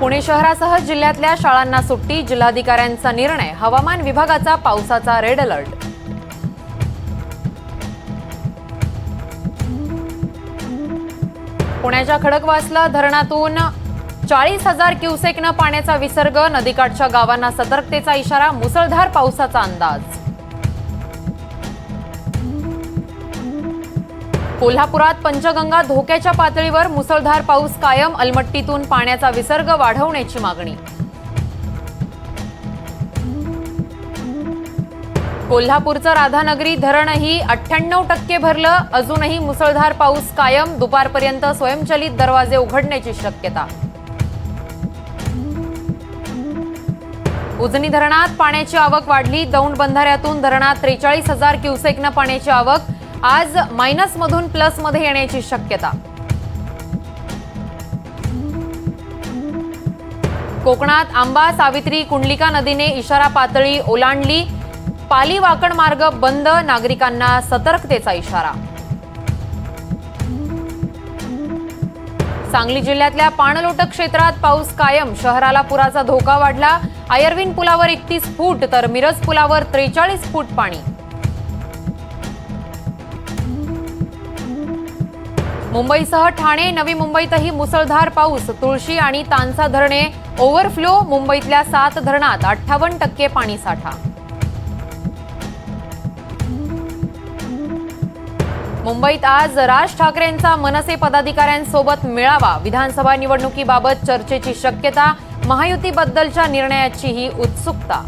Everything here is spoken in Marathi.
पुणे शहरासह जिल्ह्यातल्या शाळांना सुट्टी जिल्हाधिकाऱ्यांचा निर्णय हवामान विभागाचा पावसाचा रेड अलर्ट. पुण्याच्या खडकवासला धरणातून चाळीस हजार क्युसेकनं पाण्याचा विसर्ग नदीकाठच्या गावांना सतर्कतेचा इशारा मुसळधार पावसाचा अंदाज. कोल्हापुरात पंचगंगा धोक्याच्या पातळीवर मुसळधार पाऊस कायम अलमट्टीतून पाण्याचा विसर्ग वाढवण्याची मागणी. कोल्हापूरचं राधानगरी धरणही अठ्ठ्याण्णव टक्के भरलं अजूनही मुसळधार पाऊस कायम दुपारपर्यंत स्वयंचलित दरवाजे उघडण्याची शक्यता. उजनी धरणात पाण्याची आवक वाढली दौंड बंधाऱ्यातून धरणात त्रेचाळीस हजार क्युसेकनं पाण्याची आवक आज मायनसमधून प्लसमध्ये येण्याची शक्यता. कोकणात आंबा सावित्री कुंडलिका नदीने इशारा पातळी ओलांडली. पाली वाकण मार्ग बंद नागरिकांना सतर्कतेचा इशारा. सांगली जिल्ह्यातल्या पाणलोटक क्षेत्रात पाऊस कायम. शहराला पुराचा धोका वाढला. आयर्विन पुलावर एकतीस फूट तर मिरज पुलावर त्रेचाळीस फूट पाणी. मुंबईसह ठाणे नवी मुंबईतही मुसळधार पाऊस तुळशी आणि तानसा धरणे ओव्हरफ्लो मुंबईतल्या सात धरणात अठ्ठावन्न टक्के पाणीसाठा मुंबईत आज राज ठाकरेंचा मनसे पदाधिकाऱ्यांसोबत मेळावा. विधानसभा निवडणुकीबाबत चर्चेची शक्यता महायुतीबद्दलच्या निर्णयाचीही उत्सुकता.